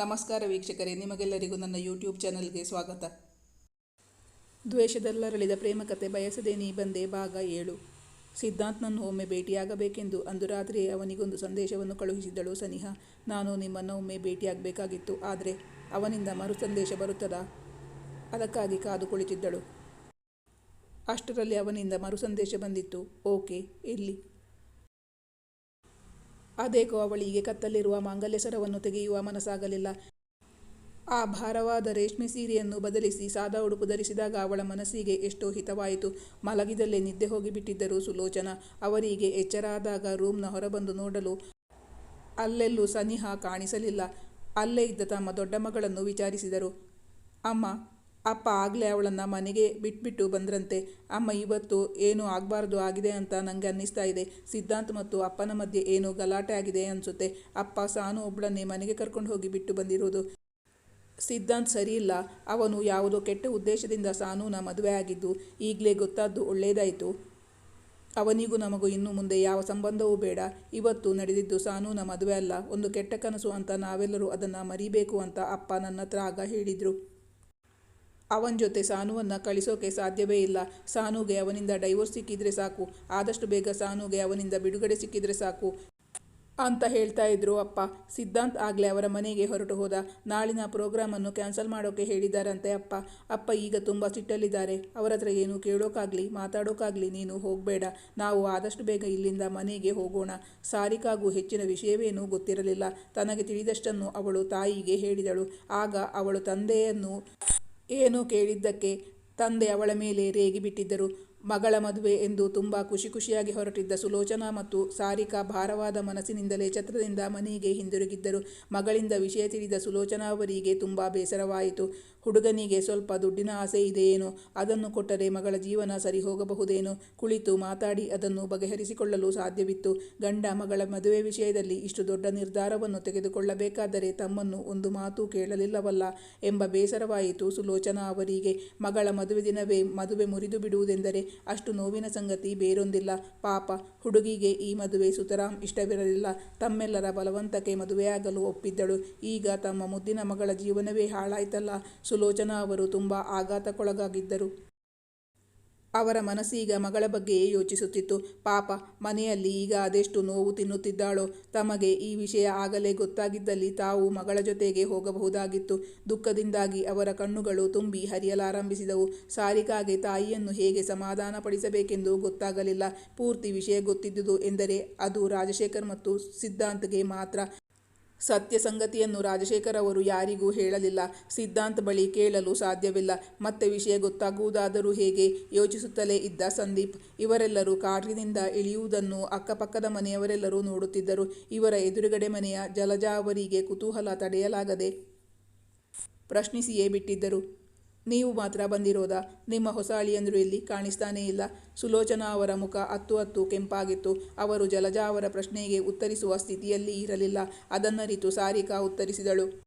ನಮಸ್ಕಾರ ವೀಕ್ಷಕರೇ, ನಿಮಗೆಲ್ಲರಿಗೂ ನನ್ನ ಯೂಟ್ಯೂಬ್ ಚಾನಲ್ಗೆ ಸ್ವಾಗತ. ದ್ವೇಷದಲ್ಲರಳಿದ ಪ್ರೇಮಕತೆ ಬಯಸದೆ ನೀ ಬಂದೆ ಭಾಗ ಏಳು. ಸಿದ್ಧಾಂತ್ನನ್ನು ಒಮ್ಮೆ ಭೇಟಿಯಾಗಬೇಕೆಂದು ಅಂದು ರಾತ್ರಿಯೇ ಅವನಿಗೊಂದು ಸಂದೇಶವನ್ನು ಕಳುಹಿಸಿದ್ದಳು ಸನಿಹ. ನಾನು ನಿಮ್ಮನ್ನು ಒಮ್ಮೆ ಭೇಟಿಯಾಗಬೇಕಾಗಿತ್ತು, ಆದರೆ ಅವನಿಂದ ಮರು ಸಂದೇಶ ಬರುತ್ತದಾ? ಅದಕ್ಕಾಗಿ ಕಾದು ಕುಳಿತಿದ್ದಳು. ಅಷ್ಟರಲ್ಲಿ ಅವನಿಂದ ಮರು ಸಂದೇಶ ಬಂದಿತ್ತು. ಓಕೆ ಇಲ್ಲಿ ಅದೇಕೋ ಅವಳಿಗೆ ಕತ್ತಲ್ಲಿರುವ ಮಾಂಗಲ್ಯ ಸರವನ್ನು ತೆಗೆಯುವ ಮನಸ್ಸಾಗಲಿಲ್ಲ. ಆ ಭಾರವಾದ ರೇಷ್ಮೆ ಸೀರೆಯನ್ನು ಬದಲಿಸಿ ಸಾದಾ ಉಡುಪು ಧರಿಸಿದಾಗ ಅವಳ ಮನಸ್ಸಿಗೆ ಎಷ್ಟೋ ಹಿತವಾಯಿತು. ಮಲಗಿದಲ್ಲೇ ನಿದ್ದೆ ಹೋಗಿಬಿಟ್ಟಿದ್ದರು ಸುಲೋಚನ. ಅವರಿಗೆ ಎಚ್ಚರಾದಾಗ ರೂಮ್ನ ಹೊರಬಂದು ನೋಡಲು ಅಲ್ಲೆಲ್ಲೂ ಸನಿಹ ಕಾಣಿಸಲಿಲ್ಲ. ಅಲ್ಲೇ ಇದ್ದ ತಮ್ಮ ದೊಡ್ಡ ಮಗಳನ್ನು ವಿಚಾರಿಸಿದರು. ಅಮ್ಮ ಅಪ್ಪ ಆಗಲೇ ಅವಳನ್ನು ಮನೆಗೆ ಬಿಟ್ಬಿಟ್ಟು ಬಂದ್ರಂತೆ. ಅಮ್ಮ, ಇವತ್ತು ಏನು ಆಗಬಾರ್ದು ಆಗಿದೆ ಅಂತ ನನಗೆ ಅನ್ನಿಸ್ತಾ ಇದೆ. ಸಿದ್ಧಾಂತ್ ಮತ್ತು ಅಪ್ಪನ ಮಧ್ಯೆ ಏನು ಗಲಾಟೆ ಆಗಿದೆ ಅನಿಸುತ್ತೆ. ಅಪ್ಪ ಸಾನು ಒಬ್ಬಳನ್ನೇ ಮನೆಗೆ ಕರ್ಕೊಂಡು ಹೋಗಿ ಬಿಟ್ಟು ಬಂದಿರೋದು. ಸಿದ್ಧಾಂತ್ ಸರಿಯಿಲ್ಲ ಅವನು ಯಾವುದೋ ಕೆಟ್ಟ ಉದ್ದೇಶದಿಂದ ಸಾನೂನ ಮದುವೆ ಆಗಿದ್ದು ಈಗಲೇ ಗೊತ್ತಾದ್ದು ಒಳ್ಳೆಯದಾಯಿತು ಅವನಿಗೂ ನಮಗೂ ಇನ್ನು ಮುಂದೆ ಯಾವ ಸಂಬಂಧವೂ ಬೇಡ. ಇವತ್ತು ನಡೆದಿದ್ದು ಸಾನೂನ ಮದುವೆ ಅಲ್ಲ. ಒಂದು ಕೆಟ್ಟ ಕನಸು ಅಂತ ನಾವೆಲ್ಲರೂ ಅದನ್ನು ಮರಿಬೇಕು ಅಂತ ಅಪ್ಪ ನನ್ನ ಹತ್ರ ಆಗ ಹೇಳಿದರು. ಅವನ ಜೊತೆ ಸಾನುವನ್ನು ಕಳಿಸೋಕೆ ಸಾಧ್ಯವೇ ಇಲ್ಲ. ಸಾನುಗೆ ಅವನಿಂದ ಡೈವೋರ್ಸ್ ಸಿಕ್ಕಿದ್ರೆ ಸಾಕು. ಆದಷ್ಟು ಬೇಗ ಸಾನುಗೆ ಅವನಿಂದ ಬಿಡುಗಡೆ ಸಿಕ್ಕಿದ್ರೆ ಸಾಕು. ಅಂತ ಹೇಳ್ತಾ ಇದ್ರು ಅಪ್ಪ. ಸಿದ್ಧಾಂತ್ ಆಗಲೇ ಅವರ ಮನೆಗೆ ಹೊರಟು ಹೋದ. ನಾಳಿನ ಪ್ರೋಗ್ರಾಮನ್ನು ಕ್ಯಾನ್ಸಲ್ ಮಾಡೋಕೆ ಹೇಳಿದಾರಂತೆ ಅಪ್ಪ. ಅಪ್ಪ ಈಗ ತುಂಬ ಸಿಟ್ಟಲ್ಲಿದ್ದಾರೆ. ಅವರ ಹತ್ರ ಏನು ಕೇಳೋಕ್ಕಾಗಲಿ ಮಾತಾಡೋಕ್ಕಾಗಲಿ ನೀನು ಹೋಗಬೇಡ. ನಾವು ಆದಷ್ಟು ಬೇಗ ಇಲ್ಲಿಂದ ಮನೆಗೆ ಹೋಗೋಣ. ಸಾರಿಕಾಗೂ ಹೆಚ್ಚಿನ ವಿಷಯವೇನೂ ಗೊತ್ತಿರಲಿಲ್ಲ. ತನಗೆ ತಿಳಿದಷ್ಟನ್ನು ಅವಳು ತಾಯಿಗೆ ಹೇಳಿದಳು. ಆಗ ಅವಳು ತಂದೆಯನ್ನು ಏನೋ ಕೇಳಿದ್ದಕ್ಕೆ ತಂದೆ ಅವಳ ಮೇಲೆ ರೇಗಿಬಿಟ್ಟಿದ್ದರು. ಮಗಳ ಮದುವೆ ಎಂದು ತುಂಬ ಖುಷಿ ಖುಷಿಯಾಗಿ ಹೊರಟಿದ್ದ ಸುಲೋಚನಾ ಮತ್ತು ಸಾರಿಕಾ ಭಾರವಾದ ಮನಸ್ಸಿನಿಂದಲೇ ಛತ್ರದಿಂದ ಮನೆಗೆ ಹಿಂದಿರುಗಿದ್ದರು. ಮಗಳಿಂದ ವಿಷಯ ತಿಳಿದ ಸುಲೋಚನಾ ಅವರಿಗೆ ತುಂಬ ಬೇಸರವಾಯಿತು. ಹುಡುಗನಿಗೆ ಸ್ವಲ್ಪ ದುಡ್ಡಿನ ಆಸೆ ಇದೆಯೇನೋ, ಅದನ್ನು ಕೊಟ್ಟರೆ ಮಗಳ ಜೀವನ ಸರಿ ಹೋಗಬಹುದೇನೋ ಕುಳಿತು ಮಾತಾಡಿ ಅದನ್ನು ಬಗೆಹರಿಸಿಕೊಳ್ಳಲು ಸಾಧ್ಯವಿತ್ತು. ಗಂಡ ಮಗಳ ಮದುವೆ ವಿಷಯದಲ್ಲಿ ಇಷ್ಟು ದೊಡ್ಡ ನಿರ್ಧಾರವನ್ನು ತೆಗೆದುಕೊಳ್ಳಬೇಕಾದರೆ ತಮ್ಮನ್ನು ಒಂದು ಮಾತು ಕೇಳಲಿಲ್ಲವಲ್ಲ ಎಂಬ ಬೇಸರವಾಯಿತು ಸುಲೋಚನಾ ಅವರಿಗೆ. ಮಗಳ ಮದುವೆ ದಿನವೇ ಮದುವೆ ಮುರಿದು ಬಿಡುವುದೆಂದರೆ ಅಷ್ಟು ನೋವಿನ ಸಂಗತಿ ಬೇರೊಂದಿಲ್ಲ. ಪಾಪ, ಹುಡುಗಿಗೆ ಈ ಮದುವೆ ಸುತರಾಮ್ ಇಷ್ಟವಿರಲಿಲ್ಲ. ತಮ್ಮೆಲ್ಲರ ಬಲವಂತಕ್ಕೆ ಮದುವೆಯಾಗಲು ಒಪ್ಪಿದ್ದಳು. ಈಗ ತಮ್ಮ ಮುದ್ದಿನ ಮಗಳ ಜೀವನವೇ ಹಾಳಾಯ್ತಲ್ಲ. ಸುಲೋಚನಾ ಅವರು ತುಂಬ ಆಘಾತಕ್ಕೊಳಗಾಗಿದ್ದರು. ಅವರ ಮನಸ್ಸೀಗ ಮಗಳ ಬಗ್ಗೆಯೇ ಯೋಚಿಸುತ್ತಿತ್ತು. ಪಾಪ, ಮನೆಯಲ್ಲಿ ಈಗ ಅದೆಷ್ಟು ನೋವು ತಿನ್ನುತ್ತಿದ್ದಾಳೋ, ತಮಗೆ ಈ ವಿಷಯ ಆಗಲೇ ಗೊತ್ತಾಗಿದ್ದಲ್ಲಿ ತಾವು ಮಗಳ ಜೊತೆಗೆ ಹೋಗಬಹುದಾಗಿತ್ತು. ದುಃಖದಿಂದಾಗಿ ಅವರ ಕಣ್ಣುಗಳು ತುಂಬಿ ಹರಿಯಲಾರಂಭಿಸಿದವು. ಸಾರಿಕಾಗೆ ತಾಯಿಯನ್ನು ಹೇಗೆ ಸಮಾಧಾನಪಡಿಸಬೇಕೆಂದು ಗೊತ್ತಾಗಲಿಲ್ಲ. ಪೂರ್ತಿ ವಿಷಯ ಗೊತ್ತಿದ್ದುದು ಎಂದರೆ ಅದು ರಾಜಶೇಖರ್ ಮತ್ತು ಸಿದ್ಧಾಂತ್ಗೆ ಮಾತ್ರ. ಸತ್ಯ ಸಂಗತಿಯನ್ನು ರಾಜಶೇಖರ್ ಅವರು ಯಾರಿಗೂ ಹೇಳಲಿಲ್ಲ. ಸಿದ್ಧಾಂತ್ ಬಳಿ ಕೇಳಲು ಸಾಧ್ಯವಿಲ್ಲ. ಮತ್ತೆ ವಿಷಯ ಗೊತ್ತಾಗುವುದಾದರೂ ಹೇಗೆ ಯೋಚಿಸುತ್ತಲೇ ಇದ್ದ ಸಂದೀಪ್, ಇವರೆಲ್ಲರೂ ಕಾರಿನಿಂದ ಇಳಿಯುವುದನ್ನು ಅಕ್ಕಪಕ್ಕದ ಮನೆಯವರೆಲ್ಲರೂ ನೋಡುತ್ತಿದ್ದರು. ಇವರ ಎದುರುಗಡೆ ಮನೆಯ ಜಲಜಾವರಿಗೆ ಕುತೂಹಲ ತಡೆಯಲಾಗದೆ ಪ್ರಶ್ನಿಸಿಯೇ ಬಿಟ್ಟಿದ್ದರು. ನೀವು ಮಾತ್ರ ಬಂದಿರೋದಾ? ನಿಮ್ಮ ಹೊಸ ಅಳಿಯಂದರು ಇಲ್ಲಿ ಕಾಣಿಸ್ತಾನೇ ಇಲ್ಲ. ಸುಲೋಚನಾ ಅವರ ಮುಖ ಹತ್ತು ಹತ್ತು ಕೆಂಪಾಗಿತ್ತು. ಅವರು ಜಲಜಾ ಅವರ ಪ್ರಶ್ನೆಗೆ ಉತ್ತರಿಸುವ ಸ್ಥಿತಿಯಲ್ಲಿ ಇರಲಿಲ್ಲ. ಅದನ್ನರಿತು ಸಾರಿಕಾ ಉತ್ತರಿಸಿದಳು.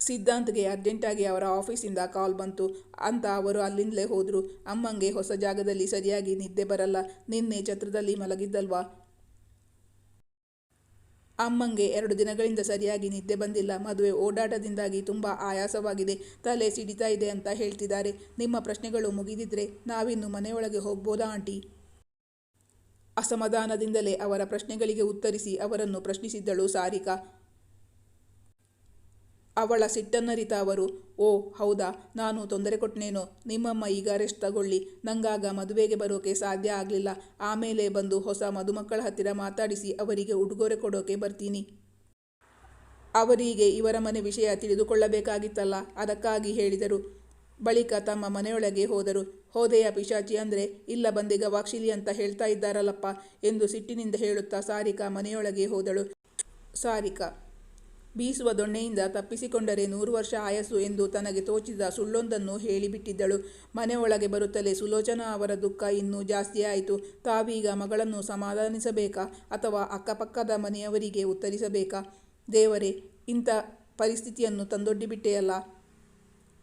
ಸಿದ್ಧಾಂತ್ಗೆ ಅರ್ಜೆಂಟಾಗಿ ಅವರ ಆಫೀಸಿಂದ ಕಾಲ್ ಬಂತು. ಅಂತ ಅವರು ಅಲ್ಲಿಂದಲೇ ಹೋದರು. ಅಮ್ಮಂಗೆ ಹೊಸ ಜಾಗದಲ್ಲಿ ಸರಿಯಾಗಿ ನಿದ್ದೆ ಬರಲ್ಲ. ನಿನ್ನೆ ಛತ್ರದಲ್ಲಿ ಮಲಗಿದ್ದಲ್ವಾ? ಅಮ್ಮಂಗೆ ಎರಡು ದಿನಗಳಿಂದ ಸರಿಯಾಗಿ ನಿದ್ದೆ ಬಂದಿಲ್ಲ. ಮದುವೆ ಓಡಾಟದಿಂದಾಗಿ ತುಂಬ ಆಯಾಸವಾಗಿದೆ. ತಲೆ ಸಿಡಿತಾ ಇದೆ ಅಂತ ಹೇಳ್ತಿದ್ದಾರೆ. ನಿಮ್ಮ ಪ್ರಶ್ನೆಗಳು ಮುಗಿದಿದ್ರೆ ನಾವಿನ್ನು ಮನೆಯೊಳಗೆ ಹೋಗ್ಬೋದಾ, ಆಂಟಿ? ಅಸಮಾಧಾನದಿಂದಲೇ ಅವರ ಪ್ರಶ್ನೆಗಳಿಗೆ ಉತ್ತರಿಸಿ ಅವರನ್ನು ಪ್ರಶ್ನಿಸಿದ್ದಳು ಸಾರಿಕಾ. ಅವಳ ಸಿಟ್ಟನ್ನರಿತ ಅವರು, ಓ, ಹೌದಾ, ನಾನು ತೊಂದರೆ ಕೊಟ್ಟನೇನು, ನಿಮ್ಮಮ್ಮ ಈಗ ರೆಸ್ಟ್ ತಗೊಳ್ಳಿ, ನಂಗಾಗ ಮದುವೆಗೆ ಬರೋಕೆ ಸಾಧ್ಯ ಆಗಲಿಲ್ಲ, ಆಮೇಲೆ ಬಂದು ಹೊಸ ಮದುಮಕ್ಕಳ ಹತ್ತಿರ ಮಾತಾಡಿಸಿ ಅವರಿಗೆ ಉಡುಗೊರೆ ಕೊಡೋಕೆ ಬರ್ತೀನಿ. ಅವರಿಗೆ ಇವರ ಮನೆ ವಿಷಯ ತಿಳಿದುಕೊಳ್ಳಬೇಕಾಗಿತ್ತಲ್ಲ, ಅದಕ್ಕಾಗಿ ಹೇಳಿದರು. ಬಳಿಕ ತಮ್ಮ ಮನೆಯೊಳಗೆ ಹೋದರು. ಹೋದೆಯ ಪಿಶಾಚಿ ಅಂದರೆ, ಇಲ್ಲ ಬಂದೆ ಗವಾಕ್ಷಿಲಿ ಅಂತ ಹೇಳ್ತಾ ಇದ್ದಾರಲ್ಲಪ್ಪ ಎಂದು ಸಿಟ್ಟಿನಿಂದ ಹೇಳುತ್ತಾ ಸಾರಿಕಾ ಮನೆಯೊಳಗೆ ಹೋದಳು. ಸಾರಿಕಾ ಬೀಸುವ ದೊಣ್ಣೆಯಿಂದ ತಪ್ಪಿಸಿಕೊಂಡರೆ ನೂರು ವರ್ಷ ಆಯಸ್ಸು ಎಂದು ತನಗೆ ತೋಚಿದ ಸುಳ್ಳೊಂದನ್ನು ಹೇಳಿಬಿಟ್ಟಿದ್ದಳು. ಮನೆಯೊಳಗೆ ಬರುತ್ತಲೇ ಸುಲೋಚನಾ ಅವರ ದುಃಖ ಇನ್ನೂ ಜಾಸ್ತಿಯಾಯಿತು ತಾವೀಗ ಮಗಳನ್ನು ಸಮಾಧಾನಿಸಬೇಕಾ ಅಥವಾ ಅಕ್ಕಪಕ್ಕದ ಮನೆಯವರಿಗೆ ಉತ್ತರಿಸಬೇಕಾ? ದೇವರೇ, ಇಂಥ ಪರಿಸ್ಥಿತಿಯನ್ನು ತಂದೊಡ್ಡಿಬಿಟ್ಟೆಯಲ್ಲ.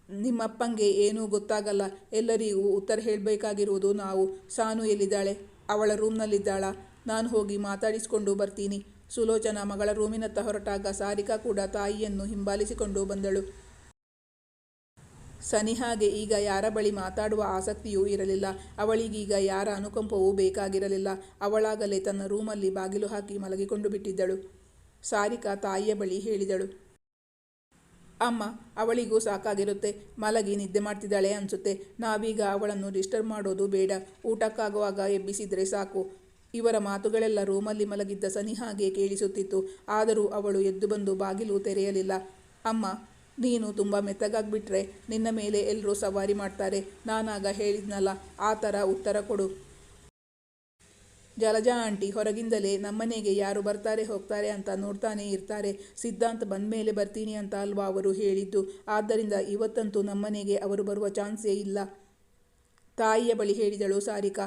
ನಿಮ್ಮಪ್ಪಂಗೆ ಏನೂ ಗೊತ್ತಾಗಲ್ಲ. ಎಲ್ಲರಿಗೂ ಉತ್ತರ ಹೇಳಬೇಕಾಗಿರುವುದು ನಾವು. ಸಾನು ಎಲ್ಲಿದ್ದಾಳೆ? ಅವಳ ರೂಮ್ನಲ್ಲಿದ್ದಾಳ? ನಾನು ಹೋಗಿ ಮಾತಾಡಿಸಿಕೊಂಡು ಬರ್ತೀನಿ. ಸುಲೋಚನಾ ಮಗಳ ರೂಮಿನತ್ತ ಹೊರಟಾಗ ಸಾರಿಕಾ ಕೂಡ ತಾಯಿಯನ್ನು ಹಿಂಬಾಲಿಸಿಕೊಂಡು ಬಂದಳು. ಸನಿಹಾಗೆ ಈಗ ಯಾರ ಬಳಿ ಮಾತಾಡುವ ಆಸಕ್ತಿಯೂ ಇರಲಿಲ್ಲ. ಅವಳಿಗೀಗ ಯಾರ ಅನುಕಂಪವೂ ಬೇಕಾಗಿರಲಿಲ್ಲ. ಅವಳಾಗಲೇ ತನ್ನ ರೂಮಲ್ಲಿ ಬಾಗಿಲು ಹಾಕಿ ಮಲಗಿಕೊಂಡು ಬಿಟ್ಟಿದ್ದಳು. ಸಾರಿಕಾ ತಾಯಿಯ ಬಳಿ ಹೇಳಿದಳು. ಅಮ್ಮ, ಅವಳಿಗೂ ಸಾಕಾಗಿರುತ್ತೆ. ಮಲಗಿ ನಿದ್ದೆ ಮಾಡ್ತಿದ್ದಾಳೆ ಅನ್ಸುತ್ತೆ. ನಾವೀಗ ಅವಳನ್ನು ಡಿಸ್ಟರ್ಬ್ ಮಾಡೋದು ಬೇಡ. ಊಟಕ್ಕಾಗುವಾಗ ಎಬ್ಬಿಸಿದರೆ ಸಾಕು. ಇವರ ಮಾತುಗಳೆಲ್ಲ ರೂಮಲ್ಲಿ ಮಲಗಿದ್ದ ಸನಿಹಾಗೆ ಕೇಳಿಸುತ್ತಿತ್ತು. ಆದರೂ ಅವಳು ಎದ್ದು ಬಂದು ಬಾಗಿಲು ತೆರೆಯಲಿಲ್ಲ. ಅಮ್ಮ, ನೀನು ತುಂಬ ಮೆತ್ತಗಾಗ್ಬಿಟ್ರೆ ನಿನ್ನ ಮೇಲೆ ಎಲ್ಲರೂ ಸವಾರಿ ಮಾಡ್ತಾರೆ. ನಾನಾಗ ಹೇಳಿದ್ನಲ್ಲ, ಆ ಥರ ಉತ್ತರ ಕೊಡು. ಜಲಜಾ ಆಂಟಿ, ಹೊರಗಿಂದಲೇ ನಮ್ಮನೆಗೆ ಯಾರು ಬರ್ತಾರೆ ಹೋಗ್ತಾರೆ ಅಂತ ನೋಡ್ತಾನೆ ಇರ್ತಾರೆ. ಸಿದ್ಧಾಂತ್ ಬಂದ್ಮೇಲೆ ಬರ್ತೀನಿ ಅಂತ ಅಲ್ವಾ ಅವರು ಹೇಳಿದ್ದು. ಆದ್ದರಿಂದ ಇವತ್ತಂತೂ ನಮ್ಮನೆಗೆ ಅವರು ಬರುವ ಚಾನ್ಸೇ ಇಲ್ಲ. ತಾಯಿಯ ಬಳಿ ಹೇಳಿದಳು ಸಾರಿಕಾ.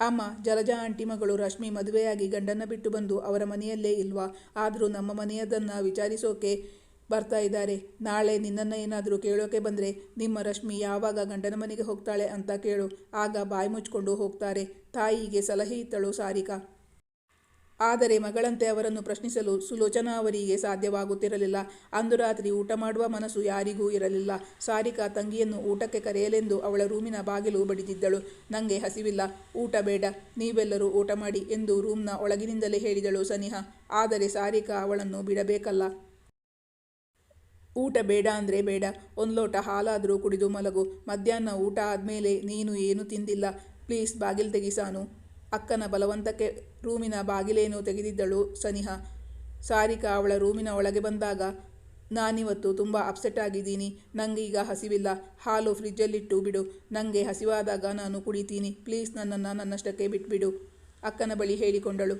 ಅಮ್ಮ, ಜಲಜಾ ಆಂಟಿ ಮಗಳು ರಶ್ಮಿ ಮದುವೆಯಾಗಿ ಗಂಡನ ಬಿಟ್ಟು ಬಂದು ಅವರ ಮನೆಯಲ್ಲೇ ಇಲ್ವಾ? ಆದರೂ ನಮ್ಮ ಮನೆಯದನ್ನು ವಿಚಾರಿಸೋಕೆ ಬರ್ತಾ ಇದ್ದಾರೆ. ನಾಳೆ ನಿನ್ನನ್ನು ಏನಾದರೂ ಕೇಳೋಕೆ ಬಂದರೆ ನಿಮ್ಮ ರಶ್ಮಿ ಯಾವಾಗ ಗಂಡನ ಮನೆಗೆ ಹೋಗ್ತಾಳೆ ಅಂತ ಕೇಳು. ಆಗ ಬಾಯಿ ಮುಚ್ಕೊಂಡು ಹೋಗ್ತಾರೆ. ತಾಯಿಗೆ ಸಲಹೆ ಇತ್ತಳು ಸಾರಿಕಾ. ಆದರೆ ಮಗಳಂತೆ ಅವರನ್ನು ಪ್ರಶ್ನಿಸಲು ಸುಲೋಚನಾ ಅವರಿಗೆ ಸಾಧ್ಯವಾಗುತ್ತಿರಲಿಲ್ಲ. ಅಂದು ರಾತ್ರಿ ಊಟ ಮಾಡುವ ಮನಸ್ಸು ಯಾರಿಗೂ ಇರಲಿಲ್ಲ. ಸಾರಿಕಾ ತಂಗಿಯನ್ನು ಊಟಕ್ಕೆ ಕರೆಯಲೆಂದು ಅವಳ ರೂಮಿನ ಬಾಗಿಲು ಬಡಿದಿದ್ದಳು. ನನಗೆ ಹಸಿವಿಲ್ಲ. ಊಟ ಬೇಡ. ನೀವೆಲ್ಲರೂ ಊಟ ಮಾಡಿ ಎಂದು ರೂಮ್ನ ಒಳಗಿನಿಂದಲೇ ಹೇಳಿದಳು ಸನಿಹಾ. ಆದರೆ ಸಾರಿಕಾ ಅವಳನ್ನು ಬಿಡಬೇಕಲ್ಲ. ಊಟ ಬೇಡ ಅಂದರೆ ಬೇಡ. ಒಂದು ಲೋಟ ಹಾಲಾದರೂ ಕುಡಿದು ಮಲಗು. ಮಧ್ಯಾಹ್ನ ಊಟ ಆದಮೇಲೆ ನೀನು ಏನೂ ತಿಂದಿಲ್ಲ. ಪ್ಲೀಸ್ ಬಾಗಿಲು ತೆಗಿಸಾನು ಅಕ್ಕನ ಬಲವಂತಕ್ಕೆ ರೂಮಿನ ಬಾಗಿಲೇನು ತೆಗೆದಿದ್ದಳು ಸನಿಹಾ. ಸಾರಿಕಾ ಅವಳ ರೂಮಿನ ಒಳಗೆ ಬಂದಾಗ, ನಾನಿವತ್ತು ತುಂಬ ಅಪ್ಸೆಟ್ ಆಗಿದ್ದೀನಿ ನನಗೀಗ ಹಸಿವಿಲ್ಲ, ಹಾಲು ಫ್ರಿಜ್ಜಲ್ಲಿಟ್ಟು ಬಿಡು ನನಗೆ ಹಸಿವಾದಾಗ ನಾನು ಕುಡಿತೀನಿ, ಪ್ಲೀಸ್ ನನ್ನನ್ನು ನನ್ನಷ್ಟಕ್ಕೆ ಬಿಟ್ಬಿಡು, ಅಕ್ಕನ ಬಳಿ ಹೇಳಿಕೊಂಡಳು.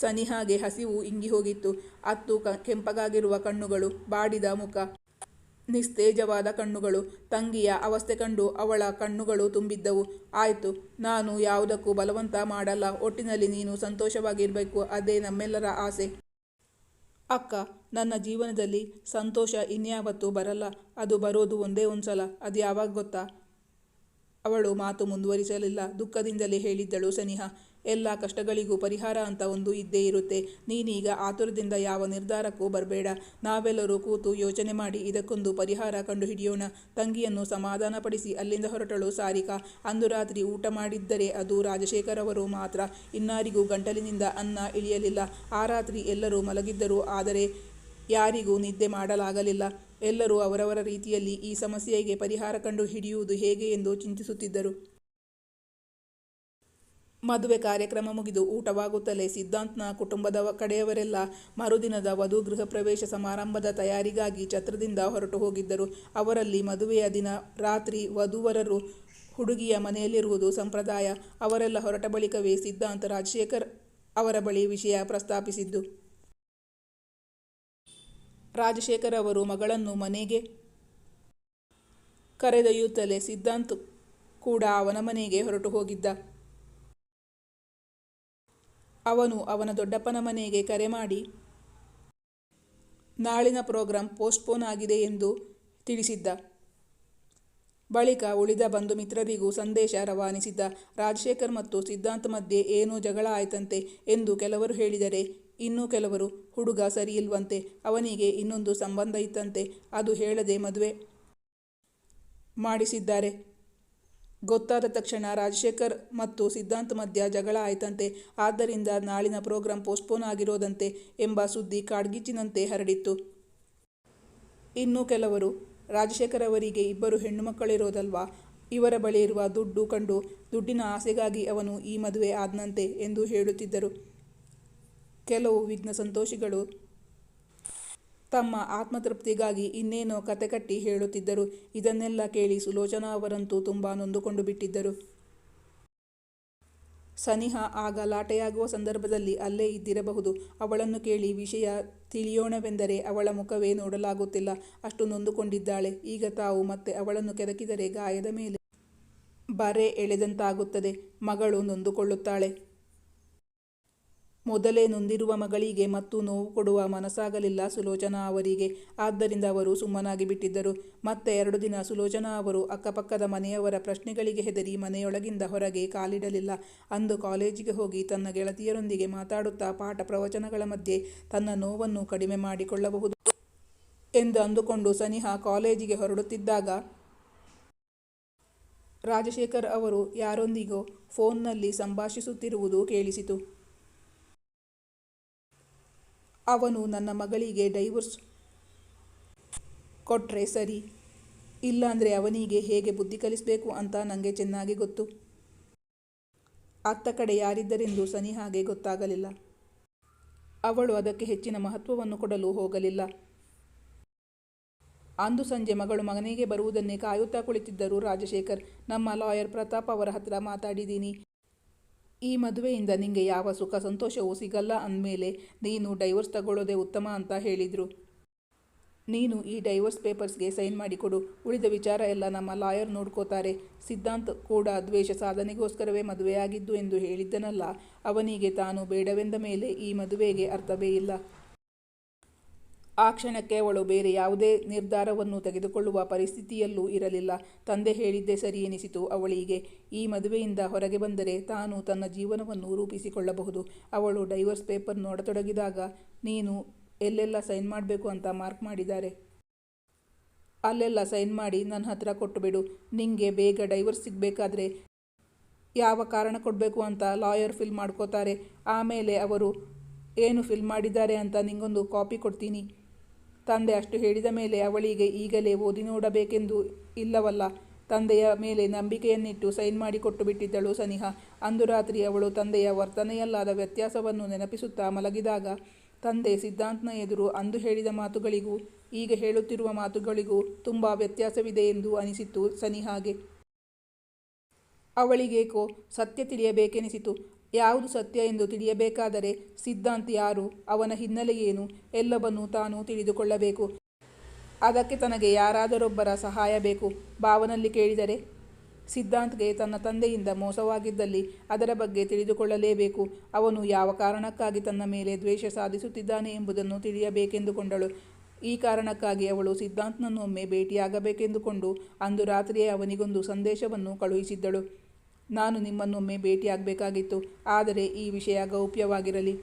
ಸನಿಹಾಗೆ ಹಸಿವು ಇಂಗಿ ಹೋಗಿತ್ತು, ಅತ್ತು ಕ, ಕೆಂಪಗಾಗಿರುವ ಕಣ್ಣುಗಳು, ಬಾಡಿದ ಮುಖ. ನಿಸ್ತೇಜವಾದ ಕಣ್ಣುಗಳು. ತಂಗಿಯ ಅವಸ್ಥೆ ಕಂಡು ಅವಳ ಕಣ್ಣುಗಳು ತುಂಬಿದ್ದವು. ಆಯಿತು, ನಾನು ಯಾವುದಕ್ಕೂ ಬಲವಂತ ಮಾಡಲ್ಲ. ಒಟ್ಟಿನಲ್ಲಿ ನೀನು ಸಂತೋಷವಾಗಿರಬೇಕು. ಅದೇ ನಮ್ಮೆಲ್ಲರ ಆಸೆ. ಅಕ್ಕ, ನನ್ನ ಜೀವನದಲ್ಲಿ ಸಂತೋಷ ಇನ್ಯಾವತ್ತೂ ಬರಲ್ಲ. ಅದು ಬರೋದು ಒಂದೇ ಒಂದು ಸಲ ಅದು ಯಾವಾಗ ಗೊತ್ತಾ? ಅವಳು ಮಾತು ಮುಂದುವರಿಸಲಿಲ್ಲ. ದುಃಖದಿಂದಲೇ ಹೇಳಿದ್ದಳು ಸನಿಹಾ. ಎಲ್ಲ ಕಷ್ಟಗಳಿಗೂ ಪರಿಹಾರ ಅಂತ ಒಂದು ಇದ್ದೇ ಇರುತ್ತೆ. ನೀನೀಗ ಆತುರದಿಂದ ಯಾವ ನಿರ್ಧಾರಕ್ಕೂ ಬರಬೇಡ. ನಾವೆಲ್ಲರೂ ಕೂತು ಯೋಚನೆ ಮಾಡಿ ಇದಕ್ಕೊಂದು ಪರಿಹಾರ ಕಂಡುಹಿಡಿಯೋಣ. ತಂಗಿಯನ್ನು ಸಮಾಧಾನಪಡಿಸಿ ಅಲ್ಲಿಂದ ಹೊರಟಳು ಸಾರಿಕಾ. ಅಂದು ರಾತ್ರಿ ಊಟ ಮಾಡಿದ್ದರೆ ಅದು ರಾಜಶೇಖರ್ ಅವರು ಮಾತ್ರ. ಇನ್ನಾರಿಗೂ ಗಂಟಲಿನಿಂದ ಅನ್ನ ಇಳಿಯಲಿಲ್ಲ. ಆ ರಾತ್ರಿ ಎಲ್ಲರೂ ಮಲಗಿದ್ದರು. ಆದರೆ ಯಾರಿಗೂ ನಿದ್ದೆ ಮಾಡಲಾಗಲಿಲ್ಲ. ಎಲ್ಲರೂ ಅವರವರ ರೀತಿಯಲ್ಲಿ ಈ ಸಮಸ್ಯೆಗೆ ಪರಿಹಾರ ಕಂಡು ಹಿಡಿಯುವುದು ಹೇಗೆ ಎಂದು ಚಿಂತಿಸುತ್ತಿದ್ದರು. ಮದುವೆ ಕಾರ್ಯಕ್ರಮ ಮುಗಿದು ಊಟವಾಗುತ್ತಲೇ ಸಿದ್ಧಾಂತ್ನ ಕುಟುಂಬದ ಕಡೆಯವರೆಲ್ಲ ಮರುದಿನದ ವಧು ಗೃಹ ಪ್ರವೇಶ ಸಮಾರಂಭದ ತಯಾರಿಗಾಗಿ ಛತ್ರದಿಂದ ಹೊರಟು ಹೋಗಿದ್ದರು. ಅವರಲ್ಲಿ ಮದುವೆಯ ದಿನ ರಾತ್ರಿ ವಧುವರರು ಹುಡುಗಿಯ ಮನೆಯಲ್ಲಿರುವುದು ಸಂಪ್ರದಾಯ. ಅವರೆಲ್ಲ ಹೊರಟ ಬಳಿಕವೇ ಸಿದ್ಧಾಂತ ರಾಜಶೇಖರ್ ಅವರ ಬಳಿ ವಿಷಯ ಪ್ರಸ್ತಾಪಿಸಿದ್ದು. ರಾಜಶೇಖರ್ ಅವರು ಮಗಳನ್ನು ಮನೆಗೆ ಕರೆದೊಯ್ಯುತ್ತಲೇ ಸಿದ್ಧಾಂತ್ ಕೂಡ ಅವನ ಮನೆಗೆ ಹೊರಟು ಹೋಗಿದ್ದ. ಅವನು ಅವನ ದೊಡ್ಡಪ್ಪನ ಮನೆಗೆ ಕರೆ ಮಾಡಿ, ನಾಳಿನ ಪ್ರೋಗ್ರಾಂ ಪೋಸ್ಟ್ಪೋನ್ ಆಗಿದೆ ಎಂದು ತಿಳಿಸಿದ್ದ. ಬಳಿಕ ಉಳಿದ ಬಂಧು ಮಿತ್ರರಿಗೂ ಸಂದೇಶ ರವಾನಿಸಿದ್ದ, ರಾಜಶೇಖರ್ ಮತ್ತು ಸಿದ್ಧಾಂತ ಮಧ್ಯೆ ಏನೋ ಜಗಳ ಆಯ್ತಂತೆ ಎಂದು ಕೆಲವರು ಹೇಳಿದರೆ, ಇನ್ನೂ ಕೆಲವರು ಹುಡುಗ ಸರಿಯಿಲ್ವಂತೆ, ಅವನಿಗೆ ಇನ್ನೊಂದು ಸಂಬಂಧ ಇತ್ತಂತೆ, ಅದು ಹೇಳದೆ ಮದುವೆ ಮಾಡಿಸಿದ್ದಾರೆ. ಗೊತ್ತಾದ ತಕ್ಷಣ ರಾಜಶೇಖರ್ ಮತ್ತು ಸಿದ್ಧಾಂತ್ ಮಧ್ಯ ಜಗಳ ಆಯ್ತಂತೆ. ಆದ್ದರಿಂದ ನಾಳಿನ ಪ್ರೋಗ್ರಾಂ ಪೋಸ್ಟ್ಪೋನ್ ಆಗಿರೋದಂತೆ ಎಂಬ ಸುದ್ದಿ ಕಾಡ್ಗಿಚ್ಚಿನಂತೆ ಹರಡಿತ್ತು. ಇನ್ನು ಕೆಲವರು, ರಾಜಶೇಖರ್ ಅವರಿಗೆ ಇಬ್ಬರು ಹೆಣ್ಣು ಮಕ್ಕಳಿರೋದಲ್ವಾ ಇವರ ಬಳಿ ಇರುವ ದುಡ್ಡು ಕಂಡು ದುಡ್ಡಿನ ಆಸೆಗಾಗಿ ಅವನು ಈ ಮದುವೆ ಆದನಂತೆ ಎಂದು ಹೇಳುತ್ತಿದ್ದರು. ಕೆಲವು ವಿಘ್ನ ಸಂತೋಷಿಗಳು ತಮ್ಮ ಆತ್ಮತೃಪ್ತಿಗಾಗಿ ಇನ್ನೇನೋ ಕತೆ ಕಟ್ಟಿ ಹೇಳುತ್ತಿದ್ದರು. ಇದನ್ನೆಲ್ಲ ಕೇಳಿ ಸುಲೋಚನಾ ಅವರಂತೂ ತುಂಬ ನೊಂದುಕೊಂಡು ಬಿಟ್ಟಿದ್ದರು. ಸನಿಹ ಆಗ ಲಾಟೆಯಾಗುವ ಸಂದರ್ಭದಲ್ಲಿ ಅಲ್ಲೇ ಇದ್ದಿರಬಹುದು. ಅವಳನ್ನು ಕೇಳಿ ವಿಷಯ ತಿಳಿಯೋಣವೆಂದರೆ ಅವಳ ಮುಖವೇ ನೋಡಲಾಗುತ್ತಿಲ್ಲ. ಅಷ್ಟು ನೊಂದುಕೊಂಡಿದ್ದಾಳೆ. ಈಗ ತಾವು ಮತ್ತೆ ಅವಳನ್ನು ಕೆದಕಿದರೆ ಗಾಯದ ಮೇಲೆ ಬರೆ ಎಳೆದಂತಾಗುತ್ತದೆ. ಮಗಳು ನೊಂದುಕೊಳ್ಳುತ್ತಾಳೆ. ಮೊದಲೇ ನೊಂದಿರುವ ಮಗಳಿಗೆ ಮತ್ತು ನೋವು ಕೊಡುವ ಮನಸ್ಸಾಗಲಿಲ್ಲ ಸುಲೋಚನಾ ಅವರಿಗೆ. ಆದ್ದರಿಂದ ಅವರು ಸುಮ್ಮನಾಗಿ ಬಿಟ್ಟಿದ್ದರು. ಮತ್ತೆ ಎರಡು ದಿನ ಸುಲೋಚನಾ ಅವರು ಅಕ್ಕಪಕ್ಕದ ಮನೆಯವರ ಪ್ರಶ್ನೆಗಳಿಗೆ ಹೆದರಿ ಮನೆಯೊಳಗಿಂದ ಹೊರಗೆ ಕಾಲಿಡಲಿಲ್ಲ. ಅಂದು ಕಾಲೇಜಿಗೆ ಹೋಗಿ ತನ್ನ ಗೆಳತಿಯರೊಂದಿಗೆ ಮಾತಾಡುತ್ತಾ ಪಾಠ ಪ್ರವಚನಗಳ ಮಧ್ಯೆ ತನ್ನ ನೋವನ್ನು ಕಡಿಮೆ ಮಾಡಿಕೊಳ್ಳಬಹುದು ಎಂದು ಅಂದುಕೊಂಡು ಸನಿಹಾ ಕಾಲೇಜಿಗೆ ಹೊರಡುತ್ತಿದ್ದಾಗ ರಾಜಶೇಖರ್ ಅವರು ಯಾರೊಂದಿಗೋ ಫೋನ್ನಲ್ಲಿ ಸಂಭಾಷಿಸುತ್ತಿರುವುದು ಕೇಳಿಸಿತು. ಅವನು ನನ್ನ ಮಗಳಿಗೆ ಡೈವರ್ಸ್ ಕೊಟ್ಟರೆ ಸರಿ. ಇಲ್ಲಾಂದರೆ ಅವನಿಗೆ ಹೇಗೆ ಬುದ್ಧಿ ಕಲಿಸಬೇಕು ಅಂತ ನನಗೆ ಚೆನ್ನಾಗಿ ಗೊತ್ತು. ಅತ್ತ ಕಡೆ ಯಾರಿದ್ದರೆಂದು ಸನಿಹಾಗೆ ಗೊತ್ತಾಗಲಿಲ್ಲ. ಅವಳು ಅದಕ್ಕೆ ಹೆಚ್ಚಿನ ಮಹತ್ವವನ್ನು ಕೊಡಲು ಹೋಗಲಿಲ್ಲ. ಅಂದು ಸಂಜೆ ಮಗಳು ಮಗನಿಗೆ ಬರುವುದನ್ನೇ ಕಾಯುತ್ತಾ ಕುಳಿತಿದ್ದರು ರಾಜಶೇಖರ್. ನಮ್ಮ ಲಾಯರ್ ಪ್ರತಾಪ್ ಅವರ ಹತ್ರ ಮಾತಾಡಿದ್ದೀನಿ. ಈ ಮದುವೆಯಿಂದ ನಿಂಗೆ ಯಾವ ಸುಖ ಸಂತೋಷವೂ ಸಿಗಲ್ಲ ಅಂದಮೇಲೆ ನೀನು ಡೈವರ್ಸ್ ತಗೊಳ್ಳೋದೇ ಉತ್ತಮ ಅಂತ ಹೇಳಿದರು. ನೀನು ಈ ಡೈವರ್ಸ್ ಪೇಪರ್ಸ್ಗೆ ಸೈನ್ ಮಾಡಿಕೊಡು. ಉಳಿದ ವಿಚಾರ ಎಲ್ಲ ನಮ್ಮ ಲಾಯರ್ ನೋಡ್ಕೋತಾರೆ. ಸಿದ್ಧಾಂತ್ ಕೂಡ ದ್ವೇಷ ಸಾಧನೆಗೋಸ್ಕರವೇ ಮದುವೆಯಾಗಿದ್ದು ಎಂದು ಹೇಳಿದ್ದನಲ್ಲ, ಅವನಿಗೆ ತಾನು ಬೇಡವೆಂದ ಮೇಲೆ ಈ ಮದುವೆಗೆ ಅರ್ಥವೇ ಇಲ್ಲ. ಆ ಕ್ಷಣಕ್ಕೆ ಅವಳು ಬೇರೆ ಯಾವುದೇ ನಿರ್ಧಾರವನ್ನು ತೆಗೆದುಕೊಳ್ಳುವ ಪರಿಸ್ಥಿತಿಯಲ್ಲೂ ಇರಲಿಲ್ಲ. ತಂದೆ ಹೇಳಿದ್ದೇ ಸರಿ ಎನಿಸಿತು. ಅವಳಿಗೆ ಈ ಮದುವೆಯಿಂದ ಹೊರಗೆ ಬಂದರೆ ತಾನು ತನ್ನ ಜೀವನವನ್ನು ರೂಪಿಸಿಕೊಳ್ಳಬಹುದು. ಅವಳು ಡೈವರ್ಸ್ ಪೇಪರ್ ನೋಡತೊಡಗಿದಾಗ, ನೀನು ಎಲ್ಲೆಲ್ಲ ಸೈನ್ ಮಾಡಬೇಕು ಅಂತ ಮಾರ್ಕ್ ಮಾಡಿದ್ದಾರೆ. ಅಲ್ಲೆಲ್ಲ ಸೈನ್ ಮಾಡಿ ನನ್ನ ಹತ್ರ ಕೊಟ್ಟುಬಿಡು ನಿಂಗೆ ಬೇಗ ಡೈವರ್ಸ್ ಸಿಗಬೇಕಾದ್ರೆ ಯಾವ ಕಾರಣ ಕೊಡಬೇಕು ಅಂತ ಲಾಯರ್ ಫಿಲ್ ಮಾಡ್ಕೋತಾರೆ. ಆಮೇಲೆ ಅವರು, ಏನು ಫಿಲ್ ಮಾಡಿದ್ದಾರೆ ಅಂತ ನಿಂಗೊಂದು ಕಾಪಿ ಕೊಡ್ತೀನಿ. ತಂದೆ ಅಷ್ಟು ಹೇಳಿದ ಮೇಲೆ ಅವಳಿಗೆ ಈಗಲೇ ಓದಿ ನೋಡಬೇಕೆಂದು ಇಲ್ಲವಲ್ಲ. ತಂದೆಯ ಮೇಲೆ ನಂಬಿಕೆಯನ್ನಿಟ್ಟು ಸೈನ್ ಮಾಡಿಕೊಟ್ಟು ಬಿಟ್ಟಿದ್ದಳು ಸನಿಹಾ. ಅಂದು ರಾತ್ರಿ ಅವಳು ತಂದೆಯ ವರ್ತನೆಯಲ್ಲಾದ ವ್ಯತ್ಯಾಸವನ್ನು ನೆನಪಿಸುತ್ತಾ ಮಲಗಿದಾಗ, ತಂದೆ, ಸಿದ್ಧಾಂತ್ನ ಎದುರು ಅಂದು ಹೇಳಿದ ಮಾತುಗಳಿಗೂ, ಈಗ ಹೇಳುತ್ತಿರುವ ಮಾತುಗಳಿಗೂ ತುಂಬ ವ್ಯತ್ಯಾಸವಿದೆ ಎಂದು ಅನಿಸಿತು ಸನಿಹಾಗೆ. ಅವಳಿಗೇಕೋ ಸತ್ಯ ತಿಳಿಯಬೇಕೆನಿಸಿತು. ಯಾವುದು ಸತ್ಯ ಎಂದು ತಿಳಿಯಬೇಕಾದರೆ ಸಿದ್ಧಾಂತ್ ಯಾರು, ಅವನ ಹಿನ್ನೆಲೆ ಏನು, ಎಲ್ಲವನ್ನೂ ತಾನು ತಿಳಿದುಕೊಳ್ಳಬೇಕು. ಅದಕ್ಕೆ ತನಗೆ ಯಾರಾದರೊಬ್ಬರ ಸಹಾಯ ಬೇಕು. ಭಾವನಲ್ಲಿ ಕೇಳಿದರೆ, ಸಿದ್ಧಾಂತ್ಗೆ ತನ್ನ ತಂದೆಯಿಂದ ಮೋಸವಾಗಿದ್ದಲ್ಲಿ ಅದರ ಬಗ್ಗೆ ತಿಳಿದುಕೊಳ್ಳಲೇಬೇಕು. ಅವನು ಯಾವ ಕಾರಣಕ್ಕಾಗಿ ತನ್ನ ಮೇಲೆ ದ್ವೇಷ ಸಾಧಿಸುತ್ತಿದ್ದಾನೆ ಎಂಬುದನ್ನು ತಿಳಿಯಬೇಕೆಂದುಕೊಂಡಳು. ಈ ಕಾರಣಕ್ಕಾಗಿ ಅವಳು ಸಿದ್ಧಾಂತ್ನನ್ನು ಒಮ್ಮೆ ಭೇಟಿಯಾಗಬೇಕೆಂದುಕೊಂಡು ಅಂದು ರಾತ್ರಿಯೇ ಅವನಿಗೊಂದು ಸಂದೇಶವನ್ನು ಕಳುಹಿಸಿದ್ದಳು. ನಾನು ನಿಮ್ಮನ್ನೊಮ್ಮೆ ಭೇಟಿಯಾಗಬೇಕಾಗಿತ್ತು. ಆದರೆ ಈ ವಿಷಯ ಗೌಪ್ಯವಾಗಿರಲಿ.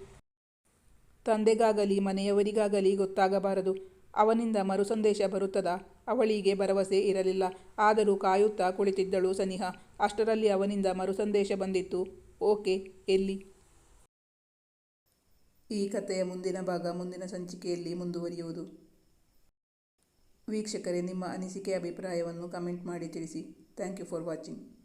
ತಂದೆಗಾಗಲಿ, ಮನೆಯವರಿಗಾಗಲಿ ಗೊತ್ತಾಗಬಾರದು. ಅವನಿಂದ ಮರು ಸಂದೇಶ ಬರುತ್ತದಾ? ಅವಳಿಗೆ ಭರವಸೆ ಇರಲಿಲ್ಲ. ಆದರೂ ಕಾಯುತ್ತಾ ಕುಳಿತಿದ್ದಳು ಸನಿಹ. ಅಷ್ಟರಲ್ಲಿ ಅವನಿಂದ ಮರು ಸಂದೇಶ ಬಂದಿತ್ತು. ಓಕೆ, ಎಲ್ಲಿ? ಈ ಕಥೆಯ ಮುಂದಿನ ಭಾಗ ಮುಂದಿನ ಸಂಚಿಕೆಯಲ್ಲಿ ಮುಂದುವರಿಯುವುದು. ವೀಕ್ಷಕರೇ, ನಿಮ್ಮ ಅನಿಸಿಕೆ, ಅಭಿಪ್ರಾಯವನ್ನು ಕಮೆಂಟ್ ಮಾಡಿ ತಿಳಿಸಿ. Thank you for watching.